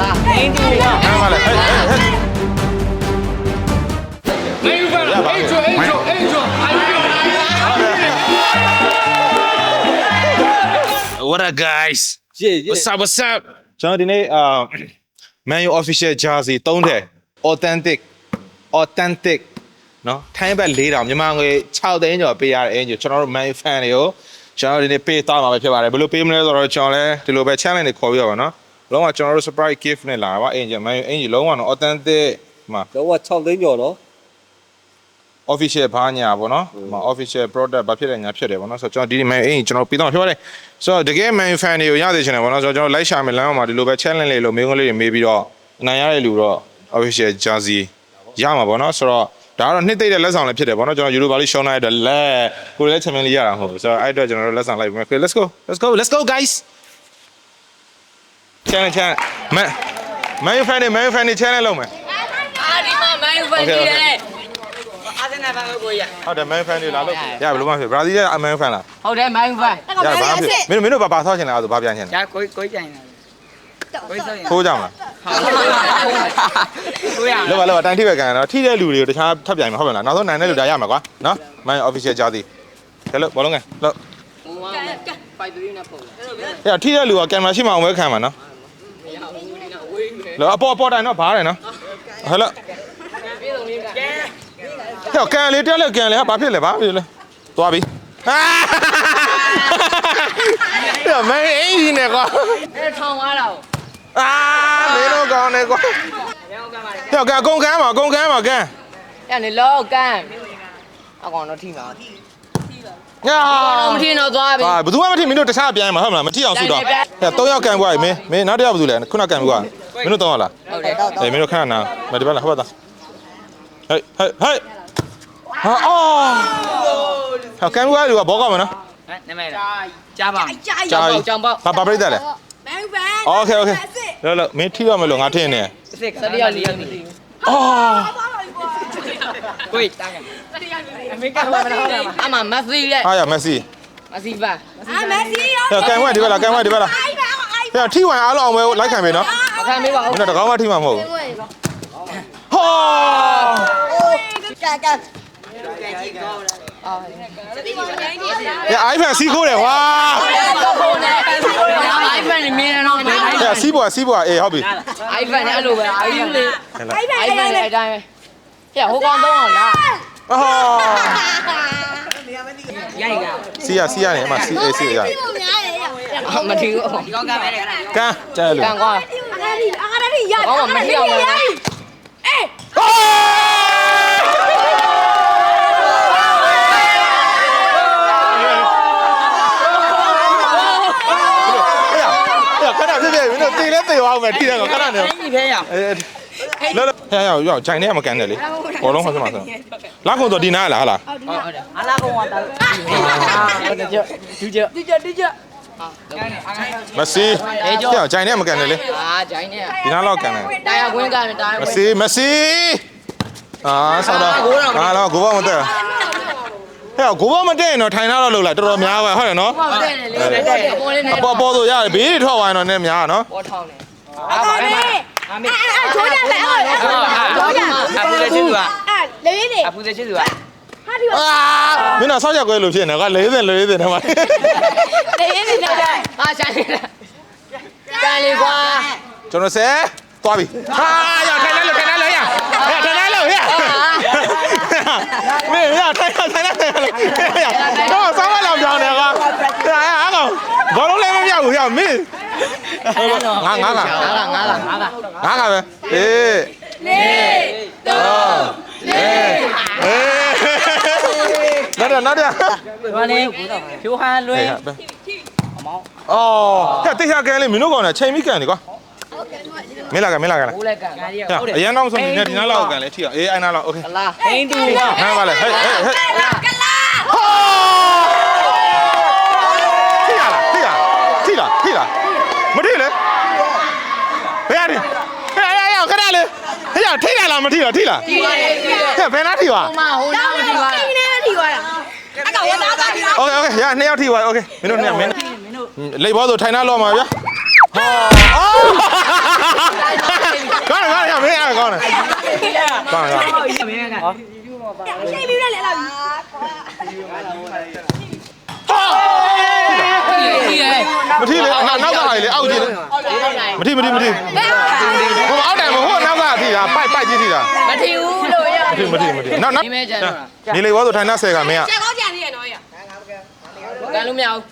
Ah! Ah! What up guys? What's up what's up? ကျွန်တော်ဒီနေ့အာ uh, Man You official jersey 3ထည် authentic. Authentic. နော်ထိုင်းဘက်၄တောင်မြန်မာငွေ6သိန်းကျော်ပေးရတဲ့အင်ဂျီကျွန်တော်တို့ Man U fan တွေကိုကျွန်တော်တို့ဒီနေ့ပေးသွားမှာပဲဖြစ်ပါတယ်ဘယ်လိုပေးမလဲဆိုတော့ကျွန်တော်လည်းဒီလိုပဲ challenge တွေခေါ်ပြီးတော့ပါနော်လုံးဝကျွန်တော်တို့ surprise gift နဲ့လာတာပါအင်ဂျီ Man U အင်ဂျီလုံးဝတော့ authentic မှာတော့6သိန်းကျော်တော့ official ဘာညာပေါ့နော်ဟို official product ဘာဖြစ်တယ်ညာဖြစ်တယ်ပေါ့နော်ဆိုတော့ကျွန်တော်ဒီဒီ man အင်ကျွန်တော်ပြီးတော့ပြောတယ်ဆိုတော့တကယ် man fan တွေကိုရသေးချင်တယ်ပေါ့နော်ဆိုတော့ကျွန်တော် like ရှာမယ်လမ်းမှာဒီလိုပဲ challenge လေးလို့မေးခွန်းလေးတွေမေးပြီးတော့အနိုင်ရတဲ့လူတော့ official jersey ရမှာပေါ့နော်ဆိုတော့ ဒါကတော့နှစ်သိမ့်တဲ့လက်ဆောင်လည်းဖြစ်တယ်ပေါ့နော်ကျွန်တော် Euro ဘာလေးရှောင်းလိုက်တဲ့လက်ကိုလည်း champion လေးရတာမဟုတ်ဘူးဆိုတော့အဲ့အတွက်ကျွန်တော်တို့လက်ဆောင်လိုက်ပြီမယ် Okay let's go let's go let's go guys challenge challenge man man fan တွေ man fan တွေ challenge လုပ်မယ်အာဒီမှာမိုင်းဖန်ကြည့်တယ်အာစနာဖန်ကိုရဟုတ်တယ် man fan တွေလာလို့ရဘယ်လိုမှဖြစ် Brazil ရဲ့ man fan လားဟုတ်တယ်မိုင်းဖန်ရဘာဖြစ်မင်းတို့မင်းတို့ဘာဘာဆောက်ချင်လဲအဲ့ဒါဘာပြန်ချင်လဲ Ya, koi koi chai na. Koi sao ya? ထိုးကြမလား Koi ya. လောပါလောပါတိုင်ထိပဲကန်ရတော့ထိတဲ့လူတွေကိုတခြားထပ်ပြိုင်မှာဟုတ်မလားနောက်ဆုံးနိုင်တဲ့လူဒါရမှာကွာနော်မန် official ကြားသည်ကဲလို့ဘောလုံးငယ်လို့ဟိုကဖိုက်တူးနဲ့ပုံရထိတဲ့လူကကင်မရာရှိမှအောင်ဝဲခံမှာနော်လောအပေါ်အပေါ်တိုင်တော့ဘားတယ်နော်ဟဲ့လို့ပြေဆုံးလေးကဟဲ့ကန်လေးတက်လက်ကန်လေးဟာဘာဖြစ်လဲဘာဖြစ်လဲသွားပြီအာဟဲ့မင်းအင်းကြီးနဲ့ကွာအဲထောင်သွားတာကို အာမင်းတို့ကောင်းနေကွာရောက်ကကုန်ကမ်းပါကုန်ကမ်းပါကမ်းအဲ့နေလောကန်းအကောင်တော့ထိမှာငါတော့မထိတော့သွားပြီဟာဘယ်သူမှမထိမင်းတို့တခြားပြန်မှာဟုတ်မလားမထိအောင်ဆုတော့ဟဲ့၃ယောက်ကန်ကွာမင်းမင်းနောက်တစ်ယောက်ဘယ်သူလဲခုနကန်ကွာမင်းတို့တော့လားဟုတ်တယ်ဟဲ့မင်းတို့ခဏနာမဒီဘက်လားဟုတ်ပါသားဟဲ့ဟဲ့ဟဲ့ဟာအော်ဟောကန်ကွာလူကဘောကောက်မနော်နာမည်လားကြားပါကြားပါကြောင်ပေါ့ဘာဘာပြိတ္တလဲ Bye bye. Okay okay. လောလောမင်းထိရမလို့ငါထင်နေ Se စရိယလေးမသိဘူးအော် Koi ta kan. Me ka ba na ha ma. အမမသိတဲ့ဟာရမက်ဆီမစီပါအာမက်ဆီရောဟဲ့ကန်ပွားဒီဘက်လားကန်ပွားဒီဘက်လားအိုင်ပါအိုင်ဟဲ့ထိဝင်အားလုံးအောင်ပဲလိုက်ခံပြီနော်အခါမေးပါမဦးင်းတို့တကောင်းမှထိမှာမဟုတ်ဘူးဟောကကရ iPhone စီးခိုးတယ်ကွာ တော့ဖုန်းနဲ့ iPhone နဲ့မြင်တော့ ရ စီးပွားစီးပွားအေးဟုတ်ပြီ iPhone နဲ့အဲ့လိုပဲ iPhone နဲ့အိုင်ပါ iPhone နဲ့အတိုင်းပဲဟဲ့ဟိုကောင်တော့လားအော် Ya ga. စီးရစီးရနေအမစီးအေးစီးရဒီလိုများတယ်ရမထီဘူး Di kau ka ba de. ကန်ကျဲလူကန်ကွာ အာရီအာရီရအေး ဟဲ့ခဏပြပြမင်းတို့တေလဲတေသွားအောင်မယ်ထိတယ်ကခဏနေ Ni phe ya. အေးလောလောဟဲ့ရောက်ရောက်ဂျိုင်ထဲမှာကန်တယ်လေဘောလုံးဟောစမှာဆိုလာခုံတော့ဒီနားလားဟာလား Ala ko wa ta. ဟုတ်တယ်ကြဒူးကြဒီကြဒီကြမစီဟဲ့ရောက်ဂျိုင်ထဲမှာကန်တယ်လေအာဂျိုင်းနဲ့ဒီနားလောက်ကန်တယ်တာယာဝင်းကန်တာယာမဝင်းစီမစီအာဆောတော့ဟာတော့ကိုဘောမတက် ဟဲ့ကိုဘောမတက်ရင်တော့ထိုင်ထားတော့လို့လားတော်တော်များပါဟုတ်တယ်နော်ပေါ့တဲ့လေတဲ့အပေါ်လေးနဲ့အပေါ်ပေါ်ဆိုရတယ်ဘေးတွေထွက်သွားရင်တော့နည်းများနော်ပေါ်ထောင်းတယ်အာမေအာအာချိုးကြတယ်အော်ချိုးကြ Apu de chu a. အာလေးနေ Apu de chu a. ဟာဒီအာမင်းတော့ဆောက်ရက်ကွဲလို့ဖြစ်နေကွာ40 40ထဲမှာလေးနေလိုက်အာဂျိုင်းနဲ့ကန်လေကွာကျွန်တော်ဆဲသွားပြီဟာရထိုင်လိုက်လို့ထိုင်လိုက်လို့ရရထိုင်လိုက်လို့ရ မင်းရထိုင်ထိုင်လိုက်ထိုင်လိုက်တော့ဆောင်းလောက်ကြောင်းတယ်ကွာအဲ့အားကောင်ဘောလုံးလည်းမပြောက်ဘူးရမင်းငါငါကငါကငါကငါကငါကပဲအေးနေတော့အေးနောက်တော့နောက်တော့ Wa ni. Phu han အေး lue. ပဲအော်ဟဲ့တိတ်ရကဲလေးမင်းတို့ကောင်လည်းချိန်မိကန်နေကွာ မင်းလာကမင်းလာကလား ဘိုးလည်းကန် Ga di. အရန်တော့ဆိုနေဒီနားလောက်ကန်လေထိရအေးအိုင်နားလောက်โอเค လာ Ain tu. ဟမ်းပါလေဟဲ့ဟဲ့ဟဲ့ ကလာ ထိရလားထိရထိလားထိလားမထိလေဘယ်ရဒီဟဲ့ရရခဏလေးဟဲ့ရထိရလားမထိလားထိလား ဒီပါလေဒီပါ ဟဲ့ဘယ်နာထိပါ ဟိုမှာဟိုနားမဒီပါ နေနေဒီကွာ โอเคโอเคရနှစ်ယောက်ထိပါโอเคမင်းတို့နှစ်ယောက်မင်းလိတ်ဘောဆိုထိုင်နှားလောမှာဗျာဟာအော် ကောင်းတယ်ကောင်းတယ်မင်းအားကောင်းတယ်ကောင်းတယ်ကောင်းတယ်ရှင်းပြီးလဲလေလာပြီမထီလေနောက်ကဟာလေအောက်ကြည့်လေမထီမထီမထီဟိုအောက်တိုင်မဟိုနောက်ကထီတာပိုက်ပိုက်ကြည့်ထီတာမထီဘူးလို့ရမထီမထီမထီနောက်နောက်ဒီမဲ့ကြံတော့ဒီလိတ်ဘောဆိုထိုင်နှားဆယ်ကမင်းကကျက်ကောင်းကြံသေးရနော်ရကန်လို့မရဘူး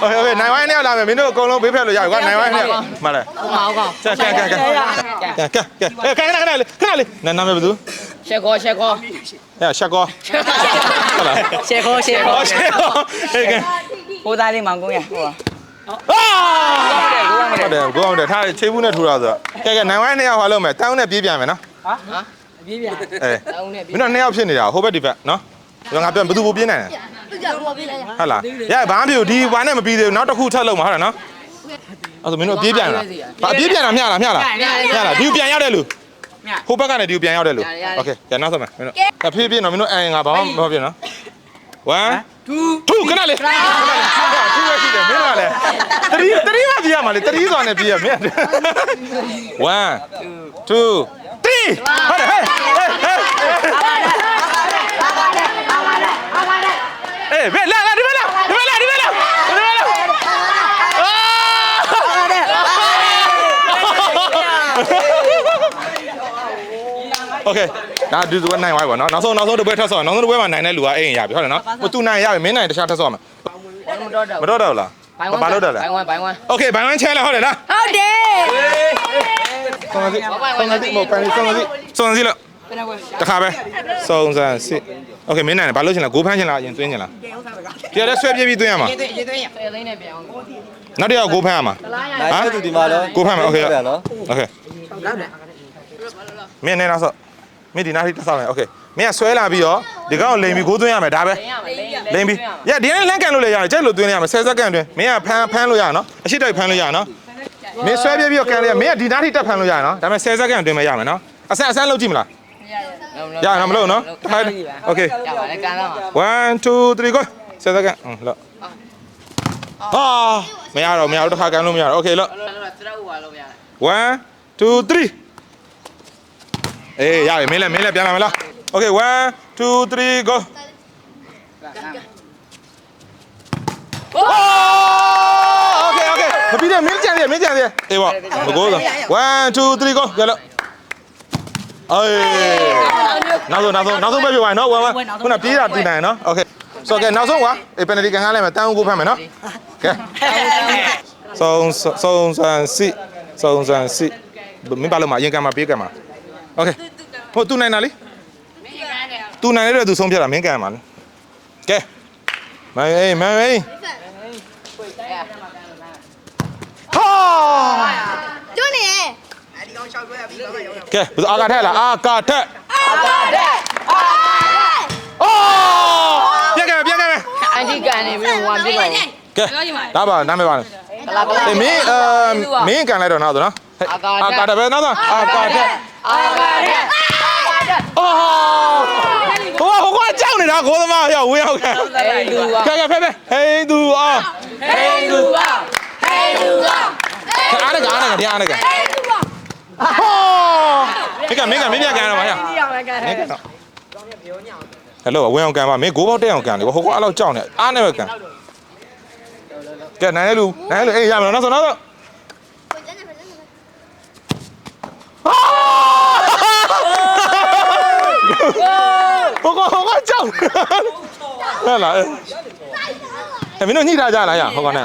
ဟုတ်ကဲ့နိုင်ဝိုင်းနဲ့လာမယ်မင်းတို့အကုန်လုံးဘေးဖက်လို့ရပြီကွာနိုင်ဝိုင်းနဲ့မှန်လားဟိုမှာဟုတ်ကောဆက်ကဲကဲကဲကဲကဲကဲခဏခဏလေးခဏလေးနာနာမယ်ဘယ်သူရှက်ကောရှက်ကောအဲရှက်ကောဟုတ်လားရှက်ကောရှက်ကောရှက်ကောဟေးကဲဟိုသားလေးမောင်ကုန်းရဟိုအာဟုတ်တယ်ကိုအောင်တယ်ထားချေးဘူးနဲ့ထူတာဆိုတော့ကဲကဲနိုင်ဝိုင်းနဲ့ရောက်ဟောလို့မယ်တောင်းနဲ့ပြေးပြန်မယ်နော်ဟာဟာပြေးပြန်အဲတောင်းနဲ့ပြေးမင်းတို့နှစ်ယောက်ဖြစ်နေတာဟိုဘက်ဒီဘက်နော်ငါပြန်ဘယ်သူပိုပြေးနိုင်လဲ သူကြောက်ဘောပေးလိုက်ရ ဟုတ်လားရဘာမှမဖြစ်ဘူးဒီဝိုင်းနဲ့မပြီးသေးဘူးနောက်တစ်ခုထပ်လုပ်မှာဟုတ်တယ်နော်အဲ့ဆိုမင်းတို့ပြေးပြန်လားဘာပြေးပြန်လားမျှလားမျှလားမျှလားဒီပြန်ရောက်တယ်လူဟိုဘက်ကနေဒီပြန်ရောက်တယ်လူโอเคကဲနောက်ဆုံးမယ်မင်းတို့အဖေးပြေးနော်မင်းတို့အဲငါဘာမှမဖြစ်နော်1 2 2ခဏလေးခဏလေး2ရရှိတယ်မင်းတို့ကလည်း3 3မှပြေးရမှာလေ3ဆိုတာနဲ့ပြေးရမင်း1 2 3ဟုတ်တယ်ဟဲ့ဟဲ့ဟဲ့ ဘယ်လာလာဒီဘက်လာဒီဘက်လာဒီဘက်လာဒီဘက်လာโอเคဒါဒီသူကနိုင်သွားပြီပေါ့နော်နောက်ဆုံးနောက်ဆုံးတစ်ပွဲထပ်ဆော့နောက်ဆုံးတစ်ပွဲမှာနိုင်တဲ့လူကအိမ်ရပြီဟုတ်တယ်နော်ဟိုသူနိုင်ရပြီမင်းနိုင်တခြားထပ်ဆော့မယ် မတော့တော့ မတော့တော့လားဘာလို့တော့လဲ ဘိုင်ဝမ်ဘိုင်ဝမ် โอเคဘိုင်ဝမ်ချဲလားဟုတ်တယ်လား ဟုတ်တယ် စုံစမ်းစုံစမ်းမဟုတ်ပန်စုံစမ်းစုံ စမ်းလို့တခါပဲစုံစမ်းစစ်โอเคမင်းနိုင်တယ်ဘာလို့ချင်လဲဂိုးဖမ်းချင်လားအရင်သွင်းချင်လားကြည့်ရတဲ့ဆွဲပြေးပြီးသွင်းရမှာ ရေးသွင်းရေးသွင်းရဆယ်သိန်းနဲ့ပြန်အောင် နောက်တစ်ယောက်ဂိုးဖမ်းရမှာ နိုင်တဲ့သူဒီမှာတော့ ကိုဖမ်းမယ်โอเค ပြန်နော် โอเคမင်းနေလားဆော့မင်းဒီနားထိတက်ဆောက်မယ်โอเคမင်းကဆွဲလာပြီးတော့ဒီကောင်လိန်ပြီးဂိုးသွင်းရမယ်ဒါပဲ လိန်ရမယ်လိန် လိန်ပြီးရဒီနေ့လန့်ကန်လို့လည်းရတယ်ကြိုက်လို့သွင်းရမယ်10စက္ကန့်အတွင်းမင်းကဖမ်းဖမ်းလို့ရနော်အရှိတိုက်ဖမ်းလို့ရနော်မင်းဆွဲပြေးပြီးတော့ကန်လို့ရမင်းကဒီနားထိတက်ဖမ်းလို့ရနော်ဒါပေမဲ့10စက္ကန့်အတွင်းမရမယ်နော်အဆန်းအဆန်းလုပ်ကြည့်မလား ရနော်မလို့နော်တစ်ခါโอเค ရပါလေကန်တော့မှာ 1 2 3 go 10စက္ကန့်ဟုတ်လို့ဟာမရတော့မရတော့တစ်ခါကန်လို့မရတော့โอเคလို့ လောလောစရက်ဥပါလို့ရတယ် 1 2 3အေးရပြီမင်းလည်းမင်းလည်းပြန်လာမလားโอเค1 2 3 go โอเคโอเคမပြီးတယ်မင်းကြံသေးမင်းကြံသေးအေးပေါ့မကိုးဆို1 2 3 go ကြလို့ အေးနောက်ဆုံးနောက်ဆုံးနောက်ဆုံးပဲပြပါနော်ဝါဝါခုနပြေးတာတည်နိုင်နော်โอเคဆိုကဲနောက်ဆုံးကွာအေးပယ်နတီကန်ကားလိုက်မယ်တန်းဦးကိုဖမ်းမယ်နော်ကဲစုံစုံစံစီစုံစံစီမင်းပါလို့မအရင်ကမှပြေးကမှာโอเคဟိုသူနိုင်တာလေသူနိုင်တဲ့သူဆုံးဖြတ်တာမင်းကန်မှာလေကဲမန်အေးမန်အေးဟာ ကျွန်းနေရဲ့ ကဲဘယ်သူအာကာထက်လားအာကာထက်အာပါတဲ့အာပါတဲ့အိုးပြက်ကဲပြက်ကဲအန်တီကန်နေပြီးဟိုပြပါဦးကဲဒါပါနားမည်ပါနဲ့ဘလာဘလာအေးမင်းအဲမင်းကန်လိုက်တော့နောက်ဆိုနော်အာကာထက်ပဲနောက်ဆိုအာကာထက်အာပါတဲ့အိုးဟိုဟိုကကြောက်နေတာကိုသမားရောက်ဝင်းရောက်ခဲ့အေးလူပါကဲကဲဖဲဖဲဟေးသူအော်ဟေးလူပါဟေးလူပါအားရကအားရကတရားအားရကဟော မင်းကမင်းကမင်းပြကန်တော့ပါရဒီအောင်လည်းကန်မင်းကန်တော့ဟယ်လိုဝင်းအောင်ကန်ပါမင်းဂိုးပေါက်တက်အောင်ကန်လေဟိုကအလောက်ကြောက်နေအားနဲ့ပဲကန်ကဲနိုင်ရလူနိုင်ရလူအေးရမယ်နောက်ဆိုနောက်ဆိုဟိုကဟိုကကြောက်ဟဲ့လားအဲ့မင်းတို့ညှိထားကြလားရဟိုကနဲ့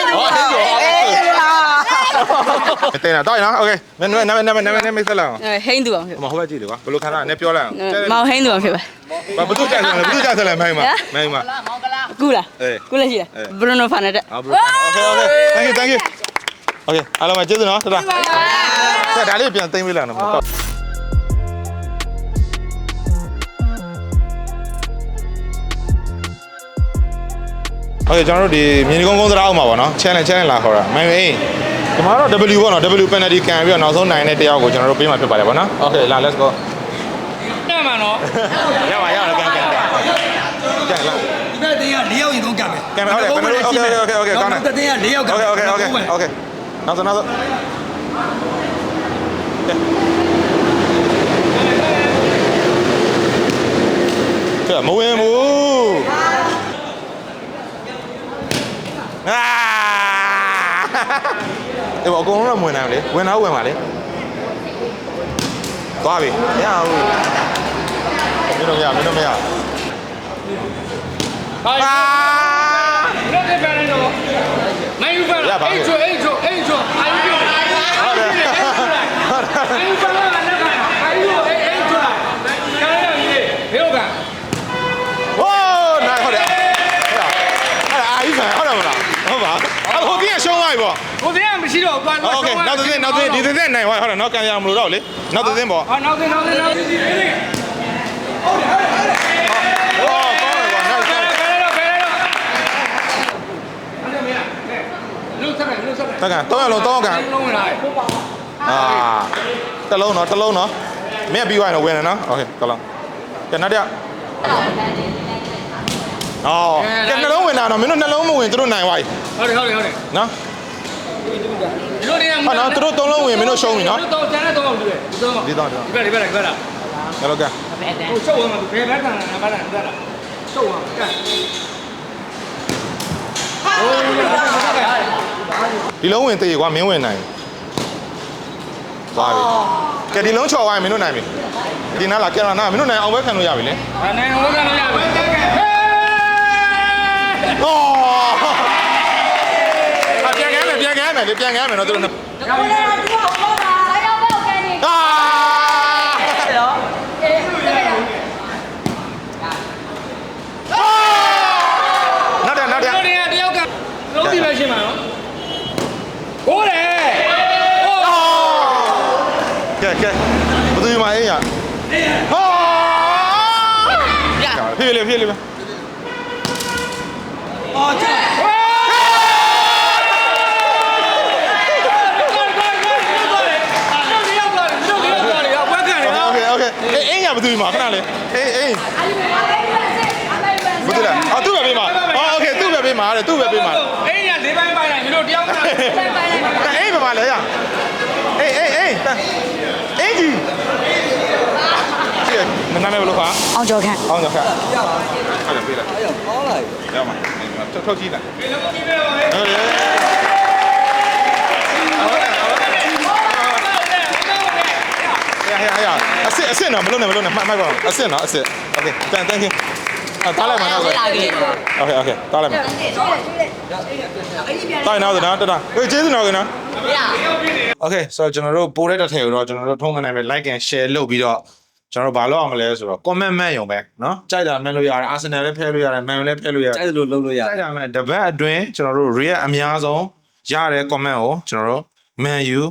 င်တာတော့ရနော်โอเคနည်းနည်းနည်းနည်းနည်းနည်းဆက်လိုက်အောင် ဟိန်းသူအောင်ဖြစ် မဟုတ်ပဲကြည့်လေကွာဘယ်လိုခံရလဲပြောလိုက်အောင် မောင်ဟိန်းသူအောင်ဖြစ်ပါ ဘာဘသူကြိုက်လဲဘသူကြိုက်လဲမိုင်းမမိုင်းမ ကူလား အေး ကူလည်းရှိတယ်ဘရုနိုဖာနဲ့တက် အော်ဘယ်လို Okay okay thank you thank you Okay အားလုံးပဲကျေးဇူးနော်တတာဆက်ဒါလေးပြန်သိမ်းပေးလိုက်အောင်နော် ဟုတ်ကဲ့ကျွန်တော်တို့ဒီမြင်းကုန်းကုန်းသရာအောင်မှာပေါ့နော် challenge challenge လာခေါ်တာမိုင်မင်းဒီမှာတော့ W ပေါ့နော် W penalty ကန်ပြီးတော့နောက်ဆုံးနိုင်တဲ့တယောက်ကိုကျွန်တော်တို့ပေးမှာဖြစ်ပါတယ်ပေါ့နော် Okay လာ let's go တက်မှာနော်ရပါရပါကန်ကန်ကန်လာဒီဘက်တင်က၄ယောက်ရင်သုံးကန်မယ်ကန်ဟုတ်တယ် Okay okay okay ကောင်းတယ်တင်က၄ယောက်ကန် Okay okay okay okay နောက်ဆုံးနောက်ဆုံးမဝင်ဘူး အာဒီဘောအကုန်လုံးတော့ဝင်နိုင်လေဝင်တော့ဝင်ပါလေသွားပြီမရဘူးမင်းတို့မရမင်းတို့မရဟာ ပြီပေါ့ ကိုစင်းမရှိတော့ဘာလို့ โอเคနောက်တစ်သိန်းနောက်တစ်သိန်းဒီတစ်သိန်းနိုင်သွားဟုတ်တယ်နောက်ကန်ရမလို့တော့လေနောက်တစ်သိန်းပေါ့ ဟာနောက်သိနောက်သိနောက်သိအေး ဟောကောင်းတယ်ကွာနောက် ဘ တစ် ယ်တော့ဘယ်တော့အဲ့မင်းလူဆက်မယ်လူဆက်မယ် တကန်တော့ရလုံးတော့ကန် လုံးဝင်လာ အာတစ်လုံးနော်တစ်လုံးနော်မင်းပြီးသွားရင်တော့ဝင်တယ်နော်โอเคတစ်လုံးကဲနောက်တစ်ယောက်အော်ကဲနှလုံးဝင်တာတော့မင်းတို့နှလုံးမဝင်သူတို့နိုင်သွားပြီ ဟုတ်တယ်ဟုတ်တယ်ဟုတ်တယ် နော် လူတွေကဟာနော်သူတို့သုံးလုံးဝင်မင်းတို့ရှုံးပြီနော်တော့ကျန်တဲ့တော့လူတွေတော့ဒီတော့ဒီဒီဘက်ဒီဘက်ဒီဘက်လားတော့ကဲဟိုရှုပ်ဝင်မှာဘယ်ဘက်ကနာဘာလဲဒါလားရှုပ်ဝင်ကဲဒီလုံးဝင်သေးကွာမင်းဝင်နိုင်သွားပြီကဲဒီလုံးချော်သွားရင်မင်းတို့နိုင်ပြီဒီနားလာကင်မရာနားမင်းတို့နိုင်အောင်ပဲခံလို့ရပြီလေဘာနဲ့ဟိုကလည်းရပါဟေးအော်အပြန်ကမ်း မယ်လေပြန်ခံရမယ်နော်သူတို့နှစ်ကိုယ်လည်းတော့သူ့ကိုဘောပါရောက်ပေါက်ကန်နေအာတော့အေးဆက်ရအောင်နောက်တယ်နောက်တယ်တို့တွေကတယောက်ကလုံးပြီပဲရှင်းမှာနော်ကိုယ်လေကဲကဲဘယ်သူမှအေးရဟောဖေးလေဖေးလေပါ သူမှခဏလေးအေးအေးဘယ်သူလဲအော်သူ့ပဲပေးမှာအော်โอเคသူ့ပဲပေးမှာတဲ့သူ့ပဲပေးမှာ အေးရလေးပိုင်းပိုင်းလိုက်တို့တယောက်က အေးပါပါလေရအေးအေးအေးအေးကြီးရှေ့နာမည်ဘယ်လိုခါ အောင်ကျော်ခန့် အောင်တော့ခါအဲ့ဒါပေးလိုက် အဲ့ဟောလိုက် ရမှာထုတ်ထုတ်ကြည့်လိုက်ဟုတ်တယ်ရ အစ်အစ်နော်မလုံးနဲ့မလုံးနဲ့မှတ်မှတ်ပါအစ်နော်အစ်โอเค thank you အာတားလိုက်မှာတော့ โอเคโอเคတားလိုက်မှာတားရင်တော့နော်တတာဟေးကျေးဇူးတော်ကနော်โอเคဆိုတော့ကျွန်တော်တို့ပိုးတဲ့တစ်ထည်ကိုတော့ကျွန်တော်တို့ထုံးခနိုင်ပဲ like and share လုပ်ပြီးတော့ကျွန်တော်တို့ဘာလုပ်အောင်မလဲဆိုတော့ comment မှတ်ရုံပဲเนาะကြိုက်တာမှတ်လို့ရတယ် Arsenal လည်းဖဲလို့ရတယ် Man U လည်းဖဲလို့ရတယ် အဲ့ဒါလိုလုပ်လို့ရ ကြိုက်တာမှတ်တပတ်အတွင်းကျွန်တော်တို့ react အများဆုံးရတဲ့ comment ကိုကျွန်တော်တို့ Man U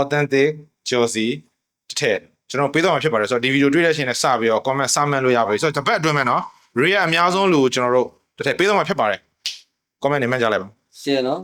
authentic Chelsea တစ်ထည့် ကျွန်တော်ပေးတော့မှာဖြစ်ပါတယ်ဆိုတော့ဒီဗီဒီယိုတွေ့တဲ့အချိန်နဲ့စပြီးတော့ comment စမှန်လို့ရပါပြီဆိုတော့တပတ်အတွင်းမှာနော် rate အများဆုံးလူကိုကျွန်တော်တို့တစ်ထည့်ပေးတော့မှာဖြစ်ပါတယ် comment နေမှကြလိုက်ပါရှင်းနော်